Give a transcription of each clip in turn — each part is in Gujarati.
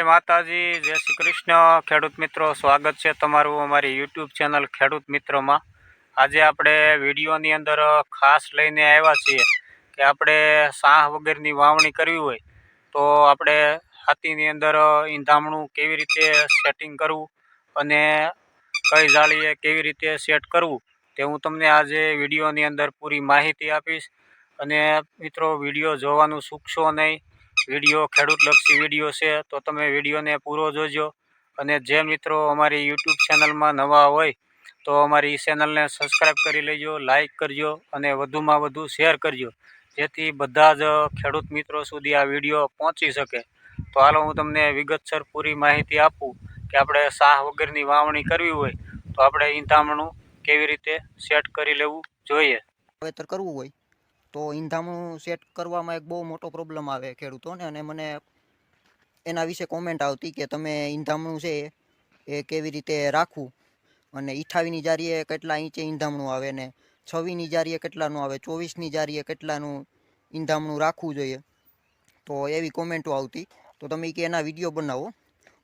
જય માતાજી, જય શ્રી કૃષ્ણ. ખેડૂત મિત્રો, સ્વાગત છે તમારું અમારી યુટ્યુબ ચેનલ ખેડૂત મિત્રોમાં. આજે આપણે વિડીયોની અંદર ખાસ લઈને આવ્યા છીએ કે આપણે સાહ વગરની વાવણી કરવી હોય તો આપણે હાથીની અંદર ઈંધામણું કેવી રીતે સેટિંગ કરવું અને કઈ જાળીએ કેવી રીતે સેટ કરવું તે હું તમને આજે વિડીયોની અંદર પૂરી માહિતી આપીશ. અને મિત્રો, વીડિયો જોવાનું ચૂકશો નહીં. વીડિયો, ખેડૂતલક્ષી વીડિયો છે, તો તમે વિડીયોને પૂરો જોજો. અને જે મિત્રો અમારી યુટ્યુબ ચેનલમાં નવા હોય, તો અમારી ચેનલને સબસ્ક્રાઈબ કરી લેજો લાઈક કરજો, અને વધુમાં વધુ શેર કરજો, જેથી બધા જ ખેડૂત મિત્રો સુધી આ વીડિયો પહોંચી શકે. તો હાલો હું તમને વિગતસર પૂરી માહિતી આપું કે આપણે સાહ વગરની વાવણી કરવી હોય, તો આપણે ઈંધામણું કેવી રીતે સેટ કરી લેવું જોઈએ? વાવેતર કરવું હોય. તો ઈંધામણું સેટ કરવામાં એક બહુ મોટો પ્રોબ્લેમ આવે ખેડૂતોને અને મને એના વિશે કોમેન્ટ આવતી કે તમે ઈંધામણું છે એ કેવી રીતે રાખવું? અને ઈઠાવીની જારીએ કેટલા ઇંચે ઈંધામણું આવે ને છવ્વીસની જારીએ કેટલાનું આવે? ચોવીસની જારીએ કેટલાનું ઈંધામણું રાખવું જોઈએ? તો એવી કોમેન્ટો આવતી. તો તમે કે એના વીડિયો બનાવો.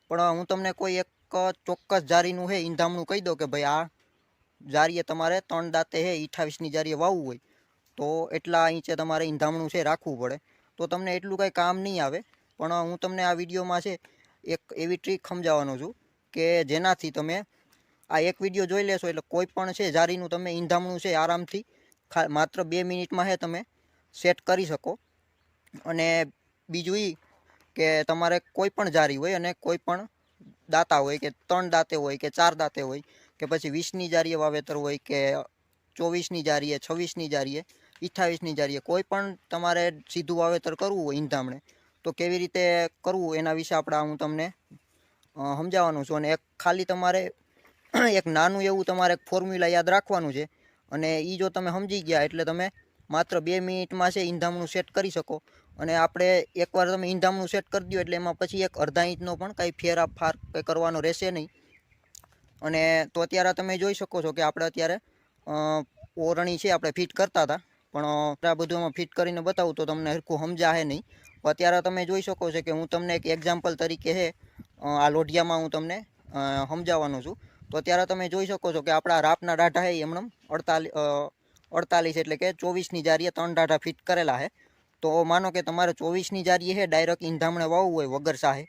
પણ હું તમને કોઈ એક ચોક્કસ જારીનું હે ઈંધામણું કહી દઉં કે ભાઈ આ જારીએ તમારે ત્રણ દાંતે હે અઠ્ઠાવીસની જારીએ વાવવું હોય. તો એટલા ઇંચે તમારે ઈંધામણું છે રાખવું પડે. તો તમને એટલું કાંઈ કામ નહીં આવે, પણ હું તમને આ વિડીયોમાં છે એક એવી ટ્રીક સમજાવવાનો છું કે જેનાથી તમે આ એક વીડિયો જોઈ લેશો એટલે કોઈ પણ છે જારીનું તમે ઈંધામણું છે આરામથી માત્ર બે મિનિટમાં હે તમે સેટ કરી શકો. અને બીજું એ કે તમારે કોઈ પણ જારી હોય અને કોઈ પણ દાંતા હોય કે ત્રણ દાંતે હોય કે ચાર દાંતે હોય કે પછી વીસની જારીએ વાવેતર હોય કે ચોવીસની જારીએ છવ્વીસની જારીએ અઠ્ઠાવીસની જારીએ કોઈ પણ તમારે સીધું વાવેતર કરવું હોય ઈંધામણે, તો કેવી રીતે કરવું એના વિશે આપણે હું તમને સમજાવવાનું છું. અને એક ખાલી તમારે, એક નાનું એવું તમારે એક ફોર્મ્યુલા યાદ રાખવાનું છે. અને એ જો તમે સમજી ગયા એટલે તમે માત્ર બે મિનિટમાં છે ઈંધામણું સેટ કરી શકો. અને આપણે એકવાર તમે ઈંધામણું સેટ કરી દો એટલે એમાં પછી એક અડધા ઇંચનો પણ કાંઈ ફેરફાર કંઈ કરવાનો રહેશે નહીં. અને તો અત્યારે તમે જોઈ શકો છો કે આપણે અત્યારે ઓરણી છે આપણે ફિટ કરતા હતા. પણ આ બધું એમાં ફિટ કરીને બતાવું તો તમને હરખું સમજાશે નહીં. પણ અત્યારે તમે જોઈ શકો છો કે હું તમને એક એક્ઝામ્પલ તરીકે છે આ લોઢિયામાં હું તમને સમજાવવાનો છું. તો અત્યારે તમે જોઈ શકો છો કે આપણા રાપના ડાઢા હે એમણે અડતાલીસ અડતાલીસ એટલે કે ચોવીસની જારીએ ત્રણ ડાઢા ફિટ કરેલા છે તો માનો કે તમારે ચોવીસની જારીએ હે ડાયરેક્ટ ઈંધામણે વાવવું હોય, વગર સાહે.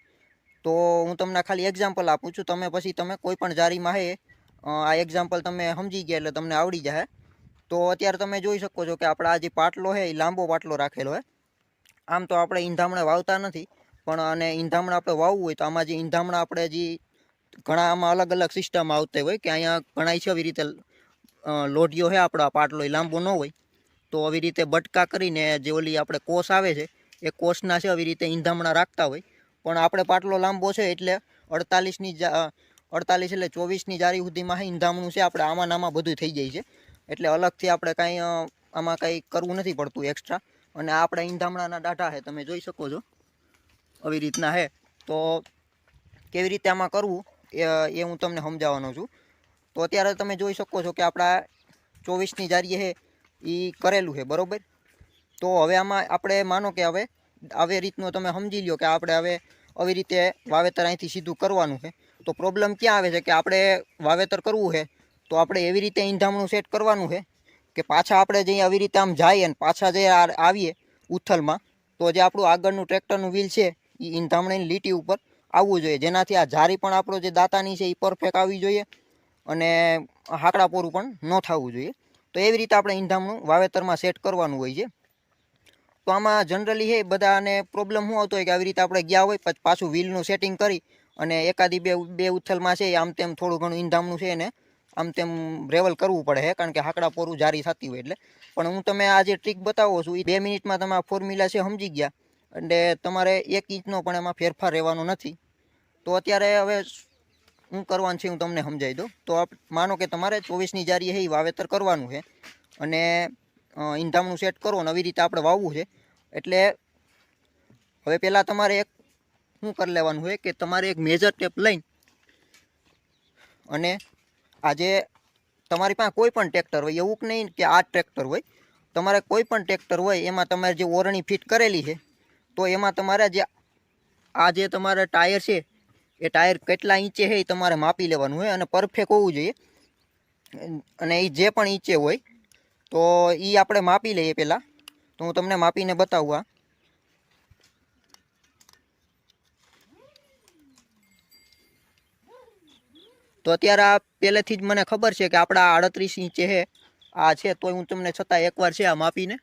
તો હું તમને ખાલી એક્ઝામ્પલ આપું છું. તમે પછી તમે કોઈ પણ જારીમાં હે આ એક્ઝામ્પલ તમે સમજી ગયા એટલે તમને આવડી જાય તો અત્યારે તમે જોઈ શકો છો કે આપણા આ જે પાટલો છે, એ લાંબો પાટલો રાખેલો છે. આમ તો આપણે ઈંધામણે વાવતા નથી, પણ અને ઈંધામણા આપણે વાવવું હોય તો આમાં જે ઈંધામણા આપણે જે ઘણા આમાં અલગ અલગ સિસ્ટમ આવતી હોય કે અહીંયા ઘણા છે, આવી રીતે લોઢીઓ છે આપણો, આ પાટલો લાંબો ન હોય. તો આવી રીતે બટકા કરીને જે ઓલી આપણે કોષ આવે છે, એ કોષના છે, આવી રીતે ઈંધામણા રાખતા હોય. પણ આપણે પાટલો લાંબો છે એટલે અડતાલીસની અડતાલીસ એટલે ચોવીસની જારી સુધીમાં ઈંધામણું છે, આપણે આમાં નામાં બધું થઈ જાય છે. એટલે અલગથી આપણે કાંઈ આમાં કાંઈ કરવું નથી પડતું એક્સ્ટ્રા અને આપણા ઈંધામણાના ડાઢા છે, તમે જોઈ શકો છો. આવી રીતના છે. તો કેવી રીતે આમાં કરવું, એ એ હું તમને સમજાવવાનો છું. તો અત્યારે તમે જોઈ શકો છો કે આપણા ચોવીસની જારીએ છે એ કરેલું છે, બરોબર? તો હવે આમાં આપણે માનો કે હવે આવી રીતનું તમે સમજી લ્યો કે આપણે હવે આવી રીતે વાવેતર અહીંથી સીધું કરવાનું છે. તો પ્રોબ્લેમ ક્યાં આવે છે કે આપણે વાવેતર કરવું છે તો આપણે એવી રીતે ઈંધામણું સેટ કરવાનું છે કે પાછા આપણે જઈએ આવી રીતે આમ જઈએ ને પાછા જે આવીએ ઉથલમાં, તો જે આપણું આગળનું ટ્રેક્ટરનું વ્હીલ છે એ ઈંધામણીની લીટી ઉપર આવવું જોઈએ. જેનાથી આ જારી પણ આપણો જે દાંતાની છે એ પરફેક્ટ આવવી જોઈએ અને હાકડા પોરું પણ ન થવું જોઈએ. તો એવી રીતે આપણે ઈંધામણું વાવેતરમાં સેટ કરવાનું હોય છે. તો આમાં જનરલી હે બધાને પ્રોબ્લેમ શું આવતો હોય કે આવી રીતે આપણે ગયા હોય, પછી પાછું વ્હીલનું સેટિંગ કરી અને એકાદી બે બે ઉથલમાં છે, આમ તેમ થોડું ઘણું ઈંધામણું છે એને આમ તેમ રેવલ કરવું પડે છે કારણ કે હાકડા પોરું જારી થતી હોય એટલે. પણ હું તમે આ જે ટ્રીક બતાવો છું એ બે મિનિટમાં તમે આ ફોર્મ્યુલા છે સમજી ગયા. એટલે તમારે એક ઇંચનો પણ એમાં ફેરફાર રહેવાનો નથી. તો અત્યારે હવે શું કરવાનું છે હું તમને સમજાવી દઉં. તો માનો કે તમારે ચોવીસની જારી છે એ વાવેતર કરવાનું છે અને ઈંધામણું સેટ કરો અને આવી રીતે આપણે વાવવું છે. એટલે હવે પહેલાં તમારે એક શું કરી લેવાનું હોય કે તમારે એક મેજર ટેપ લઈને અને આજે તમારી પાસે કોઈ પણ ટ્રેક્ટર હોય, એવું નહીં કે આ ટ્રેક્ટર હોય, તમારે કોઈ પણ ટ્રેક્ટર હોય, એમાં તમારે જે ઓરણી ફિટ કરેલી છે, તો એમાં તમારે જે આ જે તમારે ટાયર છે, એ ટાયર કેટલા ઇંચે છે એ તમારે માપી લેવાનું હોય અને પરફેક્ટ હોવું જોઈએ. અને એ જે પણ ઇંચે હોય, તો એ આપણે માપી લઈએ પહેલાં. તો હું તમને માપીને બતાવું આ. તો અત્યારે આ પહેલેથી જ મને ખબર છે કે આપણા આડત્રીસ ઇંચે છે, આ છે, તોય હું તમને છતાં એકવાર છે આ માપીને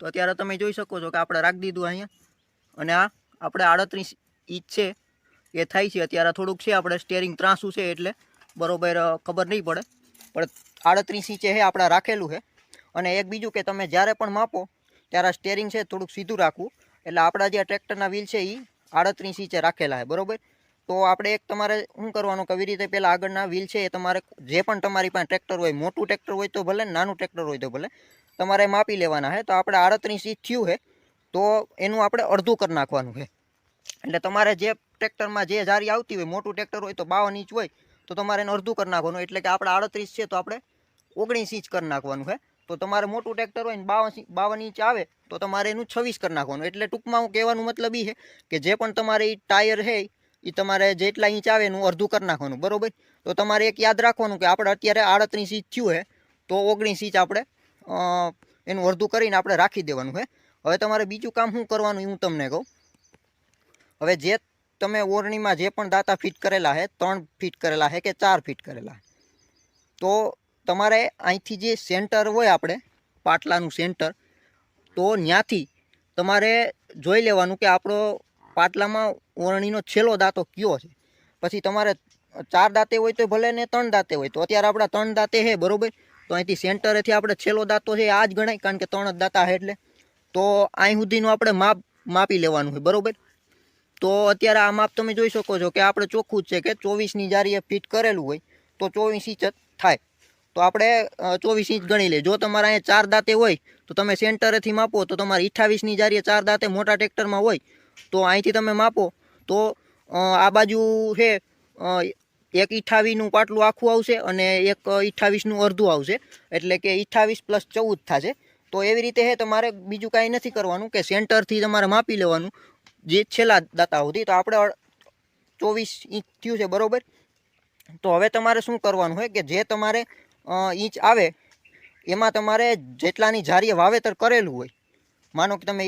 તો અત્યારે તમે જોઈ શકો છો કે આપણે રાખી દીધું અહીંયા. અને આ આપણે આડત્રીસ ઇંચ છે, એ થાય છે. અત્યારે થોડુંક છે, આપણે સ્ટેરિંગ ત્રાસું છે એટલે બરોબર ખબર નહીં પડે. પણ આડત્રીસ ઇંચે છે, આપણે રાખેલું છે. અને એક બીજું કે તમે જ્યારે પણ માપો, ત્યારે સ્ટેરિંગ છે થોડુંક સીધું રાખવું. એટલે આપણા જે ટ્રેક્ટરના વ્હીલ છે એ આડત્રીસ ઇંચે રાખેલા છે. બરોબર? તો આપણે એક તમારે શું કરવાનું? કે આવી રીતે પહેલાં આગળના વ્હીલ છે એ તમારે જે પણ તમારી પાસે ટ્રેક્ટર હોય, મોટું ટ્રેક્ટર હોય તો ભલે નાનું ટ્રેક્ટર હોય તો ભલે, તમારે માપી લેવાના છે તો આપણે આડત્રીસ ઇંચ થયું છે તો એનું આપણે અડધું કરી નાખવાનું છે એટલે તમારે જે ટ્રેક્ટરમાં જે જારી આવતી હોય, મોટું ટ્રેક્ટર હોય તો બાવન ઇંચ હોય, તો તમારે એનું અડધું કરી નાખવાનું. એટલે કે આપણે આડત્રીસ છે તો આપણે ઓગણીસ ઇંચ કરી નાખવાનું છે તો તમારે મોટું ટ્રેક્ટર હોય ને બાવન બાવન ઇંચ આવે, તો તમારે એનું છવ્વીસ કરી નાખવાનું. એટલે ટૂંકમાં હું કહેવાનું મતલબ એ છે કે જે પણ તમારે ટાયર છે એ તમારે જેટલા ઇંચ આવે એનું અડધું કરી નાખવાનું, બરોબર? તો તમારે એક યાદ રાખવાનું કે આપણે અત્યારે આડત્રીસ ઇંચ થયું છે તો ઓગણીસ ઇંચ આપણે એનું અડધું કરીને આપણે રાખી દેવાનું છે હવે તમારે બીજું કામ શું કરવાનું હું તમને કહું. હવે જે તમે ઓરણીમાં જે પણ દાતા ફિટ કરેલા છે ત્રણ ફિટ કરેલા છે કે ચાર ફિટ કરેલા, તો તમારે અહીંથી જે સેન્ટર હોય આપણે, પાટલાનું સેન્ટર, તો ત્યાંથી તમારે જોઈ લેવાનું કે આપણો પાટલામાં ઓરણીનો છેલ્લો દાંતો કયો છે? પછી તમારે ચાર દાંતે હોય તો ભલે ને ત્રણ દાંતે હોય તો. અત્યારે આપણા ત્રણ દાંતે છે, બરોબર? તો અહીંથી સેન્ટરેથી આપણે છેલ્લો દાંતો છે, આ જ ગણાય, કારણ કે ત્રણ જ દાંતા છે એટલે. તો અહીં સુધીનું આપણે માપ માપી લેવાનું હોય બરોબર? તો અત્યારે આ માપ તમે જોઈ શકો છો કે આપણે ચોખ્ખું જ છે કે ચોવીસની જારીએ ફિટ કરેલું હોય તો ચોવીસ ઇંચ થાય. તો આપણે ચોવીસ ઇંચ ગણી લઈએ જો તમારે અહીંયા ચાર દાંતે હોય તો તમે સેન્ટરેથી માપો તો તમારે અઠ્ઠાવીસની જારીએ ચાર દાંતે મોટા ટ્રેક્ટરમાં હોય તો અહીંથી તમે માપો. તો આ બાજુ છે એક અઠ્ઠાવીસનું પાટલું આખું આવશે અને એક અઠ્ઠાવીસનું અડધું આવશે. એટલે કે અઠ્ઠાવીસ પ્લસ ચૌદ થશે. તો એવી રીતે છે તમારે બીજું કાંઈ નથી કરવાનું કે સેન્ટરથી તમારે માપી લેવાનું જે છેલ્લા દાતા સુધી. તો આપણે ચોવીસ ઇંચ થયું છે, બરોબર? તો હવે તમારે શું કરવાનું હોય કે જે તમારે ઇંચ આવે, એમાં તમારે જેટલાની જારીએ વાવેતર કરેલું હોય માનો કે તમે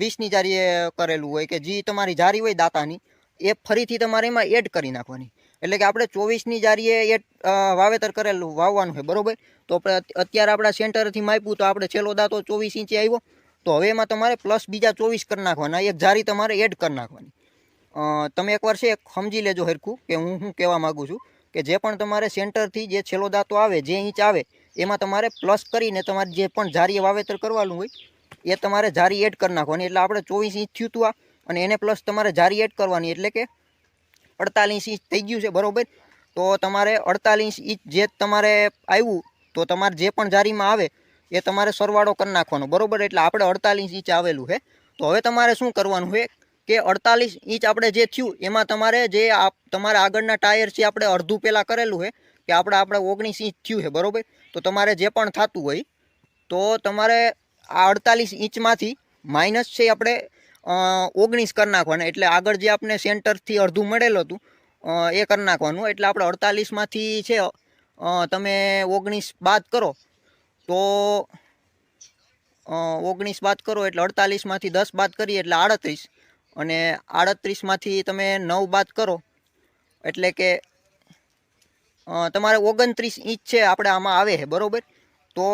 વીસની જારીએ કરેલું હોય કે જે તમારી જારી હોય દાતાની, એ ફરીથી તમારે એમાં એડ કરી નાખવાની. એટલે કે આપણે ચોવીસની જારીએ એડ વાવેતર કરેલું, વાવવાનું છે બરોબર? તો અત્યારે આપણા સેન્ટરથી માપ્યું, તો આપણે છેલ્લો દાંતો ચોવીસ ઇંચે આવ્યો, તો હવે એમાં તમારે પ્લસ બીજા ચોવીસ કરી નાખવાના, એક જારી તમારે એડ કરી નાખવાની. તમે એકવાર છે, સમજી લેજો હરખું, કે હું શું કહેવા માગું છું, કે જે પણ તમારે સેન્ટરથી જે છેલ્લો દાંતો આવે, જે ઇંચ આવે, એમાં તમારે પ્લસ કરીને તમારે જે પણ જારીએ વાવેતર કરવાનું હોય એ તમારે જારી એડ કરી નાખવાની. એટલે આપણે ચોવીસ ઇંચ થયું હતું આ, અને એને પ્લસ તમારે જારી એડ કરવાની. એટલે કે અડતાલીસ ઇંચ થઈ ગયું છે, બરોબર? તો તમારે અડતાલીસ ઇંચ જે તમારે આવ્યું, તો તમારે જે પણ જારીમાં આવે, એ તમારે સરવાળો કરી નાખવાનો, બરોબર? એટલે આપણે અડતાલીસ ઇંચ આવેલું છે. તો હવે તમારે શું કરવાનું છે કે અડતાલીસ ઇંચ આપણે જે થયું, એમાં તમારે જે તમારે આગળના ટાયર છે, આપણે અડધું પહેલાં કરેલું છે, કે આપણે આપણે ઓગણીસ ઇંચ થયું છે, બરોબર? તો તમારે જે પણ થતું હોય, તો તમારે આ અડતાલીસ ઇંચમાંથી માઇનસ છે આપણે ઓગણીસ કરી નાખવાના. એટલે આગળ જે આપણે સેન્ટરથી અડધું મળેલું હતું એ કરી નાખવાનું. એટલે આપણે અડતાલીસમાંથી છે તમે ઓગણીસ બાદ કરો, તો ઓગણીસ બાદ કરો, એટલે અડતાલીસમાંથી દસ બાદ કરીએ, એટલે આડત્રીસ. અને આડત્રીસમાંથી તમે નવ બાદ કરો, એટલે કે તમારે ઓગણત્રીસ ઇંચ છે, આપણે આમાં આવે છે, બરોબર? તો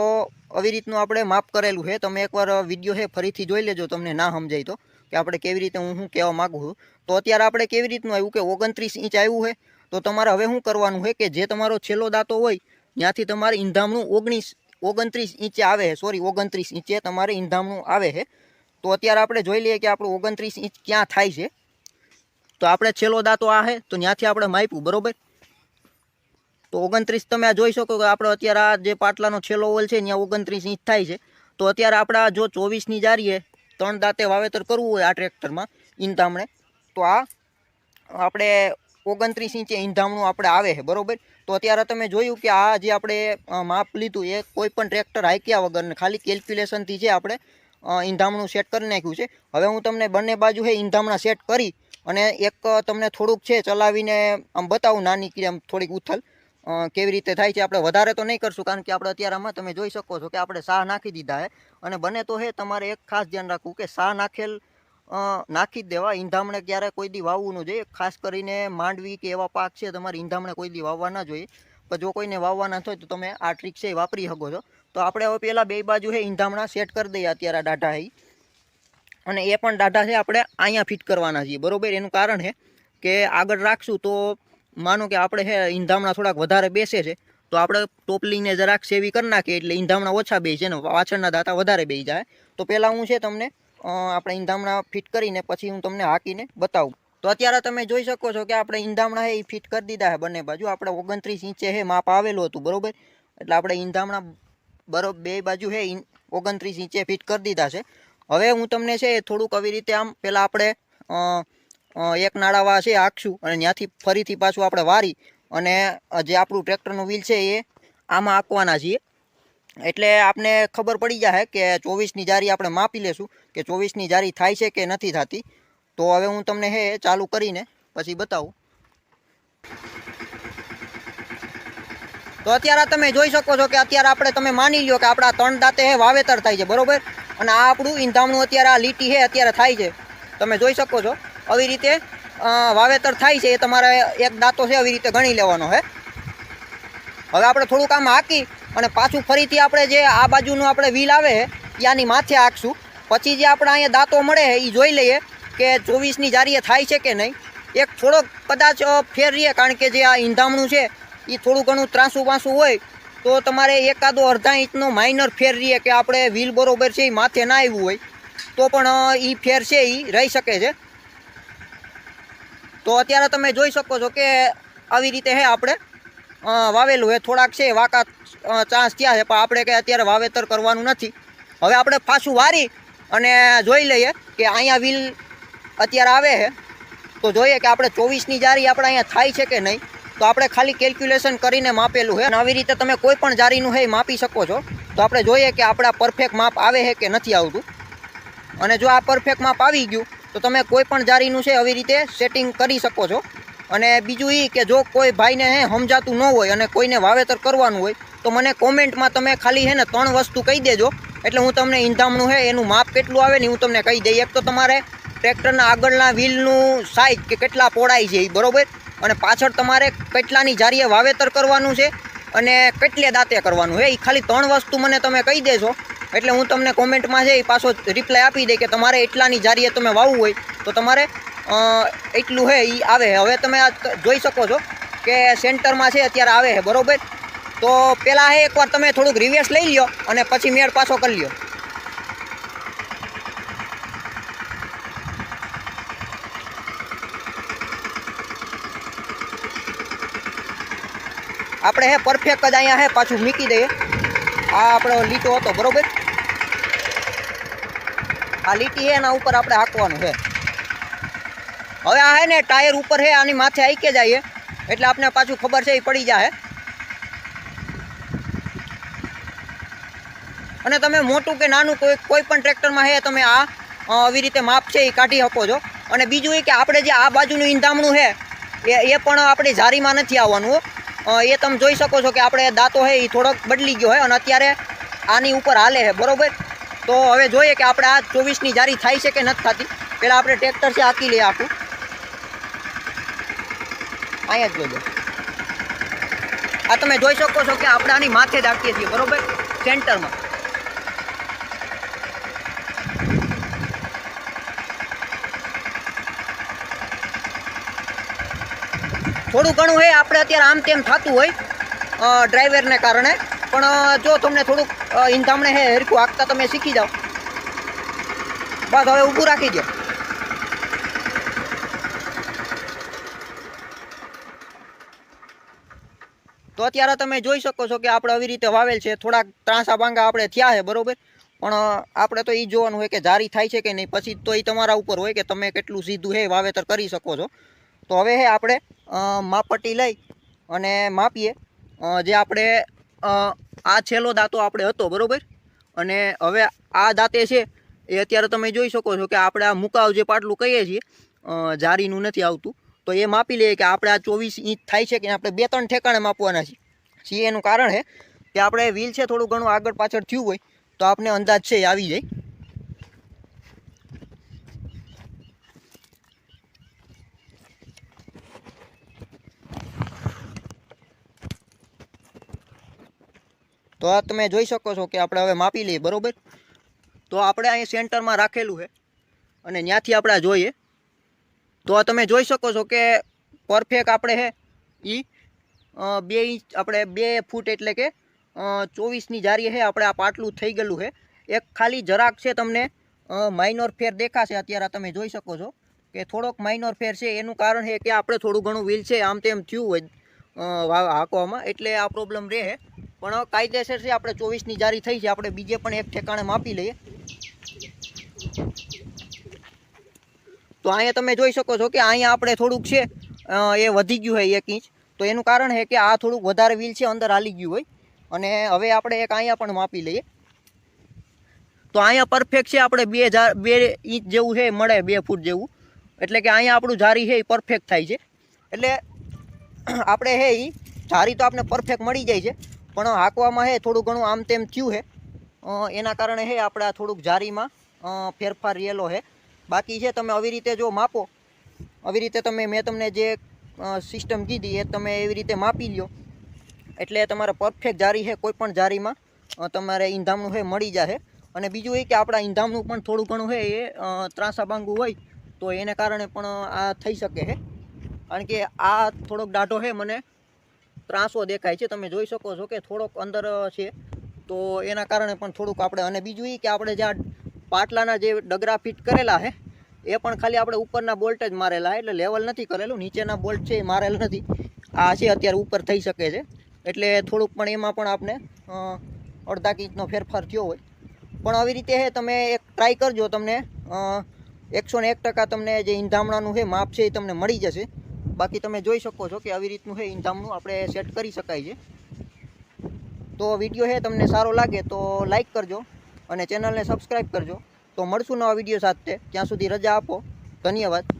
આવી રીતનું આપણે માપ કરેલું છે. તમે એકવાર વીડિયો છે, ફરીથી જોઈ લેજો, તમને ના સમજાય તો, કે આપણે કેવી રીતે હું શું કહેવા માગું છું. તો અત્યારે આપણે કેવી રીતનું આવ્યું કે ઓગણત્રીસ ઇંચ આવ્યું છે, તો તમારે હવે શું કરવાનું છે કે જે તમારો છેલ્લો દાંતો હોય, ત્યાંથી તમારે ઈંધામણું ઓગણીસ, ઓગણત્રીસ ઇંચે આવે છે સોરી ઓગણત્રીસ ઇંચે તમારે ઈંધામણું આવે છે. તો અત્યારે આપણે જોઈ લઈએ કે આપણું ઓગણત્રીસ ઇંચ ક્યાં થાય છે. તો આપણે છેલ્લો દાંતો આ છે, તો ત્યાંથી આપણે માપ્યું, બરોબર? તો ઓગણત્રીસ તમે આ જોઈ શકો કે આપણો અત્યારે આ જે પાટલાનો છેલ્લો હોલ છે ત્યાં ઓગણત્રીસ ઇંચ થાય છે. તો અત્યારે આપણે જો ચોવીસની જારીએ, ત્રણ દાંતે વાવેતર કરવું હોય આ ટ્રેક્ટરમાં ઈંધામણે, તો આ આપણે ઓગણત્રીસ ઇંચે ઈંધામણું આપણે આવે છે, બરોબર? તો અત્યારે તમે જોયું કે આ જે આપણે માપ લીધું એ કોઈ પણ ટ્રેક્ટર હાંક્યા વગર ખાલી કેલ્ક્યુલેશનથી જે આપણે ઈંધામણું સેટ કરી નાખ્યું છે. હવે હું તમને બંને બાજુ છે ઈંધામણા સેટ કરી અને એક તમને થોડુંક છે ચલાવીને આમ બતાવું, નાની કે આમ થોડીક ઉથલ. કેવી રીતે થાય છે આપણે વધારે તો નહીં કરશું, કારણ કે આપણે અત્યારે આમાં તમે જોઈ શકો છો કે આપણે શાહ નાખી દીધા છે અને બને તો હે, તમારે એક ખાસ ધ્યાન રાખવું કે શાહ નાખેલ નાખી દેવા. ઈંધામણે ક્યારે કોઈ દી વાવવું ન જોઈએ. ખાસ કરીને માંડવી કે એવા પાક છે, તમારે ઈંધામણે કોઈ દી વાવવા ના જોઈએ. પણ જો કોઈને વાવવાના થાય તો તમે આ ટ્રીક છે એ વાપરી શકો છો. તો આપણે હવે પહેલાં બે બાજુ હે, ઈંધામણા સેટ કરી દઈએ અત્યારે આ દાઢા હે. અને એ પણ ડાઢા છે આપણે અહીંયા ફિટ કરવાના છીએ. બરોબર? એનું કારણ છે કે આગળ રાખશું તો માનો કે આપણે હે, ઈંધામણા થોડાક વધારે બેસે છે, તો આપણે ટોપલીને જરાક સેવી કરી નાખીએ એટલે ઈંધામણા ઓછા બેસે ને પાછળના દાંતા વધારે બેસી જાય. તો પહેલાં હું છે તમને આપણે ઈંધામણા ફિટ કરીને પછી હું તમને હાકીને બતાવું. તો અત્યારે તમે જોઈ શકો છો કે આપણે ઈંધામણા હે એ ફિટ કરી દીધા છે બંને બાજુ. આપણે ઓગણત્રીસ ઇંચે હે, માપ આવેલું હતું, બરોબર? એટલે આપણે ઈંધામણા બરોબર બે બાજુ હે ઓગણત્રીસ ઇંચે ફિટ કરી દીધા છે. હવે હું તમને છે, થોડુંક આવી રીતે આમ, પહેલાં આપણે એક નાળાવા છે, આખશું. અને ત્યાંથી ફરીથી પાછું આપણે વારી અને જે આપણું ટ્રેક્ટરનું વ્હીલ છે એ આમાં આંકવાના છીએ. એટલે આપને ખબર પડી જાય કે ચોવીસની જારી આપણે માપી લેશું કે ચોવીસની જારી થાય છે કે નથી થતી. તો હવે હું તમને હે ચાલુ કરીને પછી બતાવું. તો અત્યારે તમે જોઈ શકો છો કે અત્યારે આપણે તમે માની લ્યો કે આપણા ત્રણ દાંતે હે, વાવેતર થાય છે, બરાબર? અને આ આપણું ઈંધામણું અત્યારે આ લીટી છે અત્યારે થાય છે. તમે જોઈ શકો છો. આવી રીતે વાવેતર થાય છે, એ તમારે એક દાંતો છે, આવી રીતે ગણી લેવાનો હે. હવે આપણે થોડુંક કામ હાકી અને પાછું ફરીથી આપણે જે આ બાજુનું આપણે વ્હીલ આવે છે ત્યાંની માથે હાંકશું. પછી જે આપણે અહીંયા દાંતો મળે છે એ જોઈ લઈએ કે ચોવીસની જારીએ થાય છે કે નહીં. એક થોડોક કદાચ ફેર રહીએ, કારણ કે જે આ ઈંધામણું છે, એ થોડું ઘણું ત્રાસું પાસું હોય, તો તમારે એકાદો અડધા ઇંચનો માઇનર ફેર રહીએ કે આપણે વ્હીલ બરોબર છે, એ માથે ના આવ્યું હોય, તો પણ એ ફેર છે એ રહી શકે છે. તો અત્યારે તમે જોઈ શકો છો કે આવી રીતે હે આપણે વાવેલું હે. થોડાક છે, વાકા ચાન્સ થયા છે, પણ આપણે કે અત્યારે વાવેતર કરવાનું નથી. હવે આપણે પાછું વારી અને જોઈ લઈએ કે અહીંયા વ્હીલ અત્યારે આવે છે તો જોઈએ કે આપણે ચોવીસની જારી આપણે અહીંયા થાય છે કે નહીં. તો આપણે ખાલી કેલ્ક્યુલેશન કરીને માપેલું છે અને આવી રીતે તમે કોઈ પણ જારીનું હે માપી શકો છો. તો આપણે જોઈએ કે આપણા પરફેક્ટ માપ આવે છે કે નથી આવતું. અને જો આ પરફેક્ટ માપ આવી ગયું તો તમે કોઈ પણ જારીનું છે આવી રીતે સેટિંગ કરી શકો છો. અને બીજું એ કે જો કોઈ ભાઈને હે સમજાતું ન હોય અને કોઈને વાવેતર કરવાનું હોય, તો મને કોમેન્ટમાં તમે ખાલી હે ને ત્રણ વસ્તુ કહી દેજો. એટલે હું તમને ઈંધામણું હે, એનું માપ કેટલું આવે ને હું તમને કહી દઈ. એક તો તમારે ટ્રેક્ટરના આગળના વ્હીલનું સાઇઝ કે કેટલા પહોળાઈ છે એ, બરાબર? અને પાછળ તમારે કેટલાની જારીએ વાવેતર કરવાનું છે અને કેટલે દાંતે કરવાનું છે. એ ખાલી ત્રણ વસ્તુ મને તમે કહી દેજો. એટલે હું તમને કોમેન્ટમાં છે એ પાછો રિપ્લાય આપી દઈ કે તમારે એટલાની જારીએ તમે વાવવું હોય તો તમારે એટલું છે એ આવે હવે તમે આ જોઈ શકો છો કે સેન્ટરમાં છે, અત્યારે આવે છે બરોબર? તો પહેલાં હે, એકવાર તમે થોડુંક રિવર્સ લઈ લ્યો અને પછી મેળ પાછો કરી લ્યો. આપણે હે પરફેક્ટ જ અહીંયા હે, પાછું મૂકી દઈએ. આ આપણો લીટો હતો, બરોબર? આ લીટી છે એના ઉપર આપણે હાંકવાનું છે હવે આ હે ને ટાયર ઉપર છે આની માથે આઈકે જઈએ એટલે આપણે પાછું ખબર છે એ પડી જાય અને તમે મોટું કે નાનું કોઈ કોઈ પણ ટ્રેક્ટરમાં હે, તમે આ આવી રીતે માપ છે એ કાઢી શકો છો. અને બીજું એ કે આપણે જે આ બાજુનું ઈંધામણું છે એ એ પણ આપણી ઝારીમાં નથી આવવાનું એ તમે જોઈ શકો છો કે આપણે દાંતો છે એ થોડોક બદલી ગયો હોય અને અત્યારે આની ઉપર હાલે છે બરોબર? તો હવે જોઈએ કે આપણે આ ચોવીસની જારી થાય છે કે નથી થતી. પહેલાં આપણે ટ્રેક્ટર છે આકી લઈએ આખું. અહીંયા જ જોજો આ તમે જોઈ શકો છો કે આપણે આની માથે જ હાંકીએ છીએ, બરોબર? સેન્ટરમાં થોડું ઘણું હોય આપણે અત્યારે આમ તેમ થતું હોય ડ્રાઈવરને કારણે. પણ જો તમને થોડુંક ઈંધામણે હે હરખું હાંકતા તમે શીખી જાઓ. બસ હવે ઊભું રાખી દો. તો અત્યારે તમે જોઈ શકો છો કે આપણે આવી રીતે વાવેલ છે. થોડાક ત્રાંસા ભાંગા આપણે થયા છે બરોબર? પણ આપણે તો એ જોવાનું હોય કે જારી થાય છે કે નહીં. પછી તો એ તમારા ઉપર હોય કે તમે કેટલું સીધું છે વાવેતર કરી શકો છો. તો હવે હે આપણે અ, માપપટ્ટી લઈ અને માપીએ. જે આપણે આ છેલ્લો દાંતો આપણે હતો, બરોબર? અને હવે આ દાંતે છે, એ અત્યારે તમે જોઈ શકો છો કે આપણે આ મુકાવ જે પાટલું કહીએ છીએ જારીનું નથી આવતું. તો એ માપી લઈએ કે આપણે આ ચોવીસ ઇંચ થાય છે કે આપણે બે ત્રણ ઠેકાણે માપવાના છે. સી એનું કારણ છે કે આપણે વ્હીલ છે થોડું ઘણું આગળ પાછળ થયું હોય, તો આપણે અંદાજ છે એ આવી જાય. તો આ તમે જોઈ શકો છો કે આપણે હવે માપી લઈએ, બરોબર? તો આપણે અહીં સેન્ટરમાં રાખેલું છે અને ત્યાંથી આપણે જોઈએ. તો આ તમે જોઈ શકો છો કે પરફેક્ટ આપણે હે એ બે ઇંચ, આપણે બે ફૂટ એટલે કે ચોવીસની જારી છે, આપણે આ પાટલું થઈ ગયેલું છે. એક ખાલી જરાક છે તમને માઇનોર ફેર દેખાશે અત્યારે તમે જોઈ શકો છો કે થોડોક માઇનોર ફેર છે. એનું કારણ છે કે આપણે થોડું ઘણું વ્હીલ છે, આમ તેમ થયું હોય હાંકવામાં. એટલે આ પ્રોબ્લેમ રહે. પણ કાયદેસર છે, આપણે ચોવીસની જારી થઈ છે, આપણે બીજે પણ એક ઠેકાણે માપી લઈએ. તો અહીંયા તમે જોઈ શકો છો કે અહીંયા આપણે થોડુંક છે એ વધી ગયું હોય એક ઇંચ. તો એનું કારણ છે કે આ થોડુંક વધારે વ્હીલ છે, અંદર હાલી ગયું હોય. અને હવે આપણે એક અહીંયા પણ માપી લઈએ. તો અહીંયા પરફેક્ટ છે, આપણે બે હજાર બે ઇંચ જેવું છે મળે બે ફૂટ જેવું. એટલે કે અહીંયા આપણું જારી છે, એ પરફેક્ટ થાય છે. એટલે આપણે હે એ જારી તો આપણે પરફેક્ટ મળી જાય છે. પણ હાંકવામાં હે, થોડું ઘણું આમ તેમ થયું છે એના કારણે હે આપણે આ થોડુંક જારીમાં ફેરફાર રહેલો છે બાકી છે, તમે આવી રીતે જો માપો, આવી રીતે તમે, મેં તમને જે સિસ્ટમ કીધી એ તમે એવી રીતે માપી લ્યો. એટલે તમારે પરફેક્ટ જારી છે કોઈ પણ જારીમાં તમારે ઈંધામણું હે, મળી જશે અને બીજું એ કે આપણા ઈંધામણું પણ થોડું ઘણું છે એ ત્રાસાબાંગું ત્રાંસા બાંગું હોય, તો એને કારણે પણ આ થઈ શકે છે કારણ કે આ થોડોક દાઢો છે મને ત્રાસો દેખાય છે. તમે જોઈ શકો છો કે થોડોક અંદર છે. તો એના કારણે પણ થોડુંક આપણે, અને બીજું એ કે આપણે જ્યાં પાટલાના જે ડગરા ફિટ કરેલા છે એ પણ ખાલી આપણે ઉપરના બોલ્ટ જ મારેલા એટલે લેવલ નથી કરેલું. નીચેના બોલ્ટ છે એ મારેલ નથી. આ છે અત્યારે ઉપર થઈ શકે છે. એટલે થોડુંક પણ એમાં પણ આપણે અડધા ઇંચનો ફેરફાર થયો હોય. પણ આવી રીતે છે તમે એક ટ્રાય કરજો તમને એકસો ને એક ટકા તમને જે ઈંધામણાનું છે માપ છે એ તમને મળી જશે. બાકી તમે જોઈ શકો છો કે આવી રીતનું છે ઈંધામણું આપણે સેટ કરી શકાય છે. તો વીડિયો છે, તમને સારો લાગે તો લાઈક કરજો અને ચેનલને સબસ્ક્રાઈબ કરજો. તો મળશું નવા વીડિયો સાથે. ત્યાં સુધી રજા આપો. ધન્યવાદ.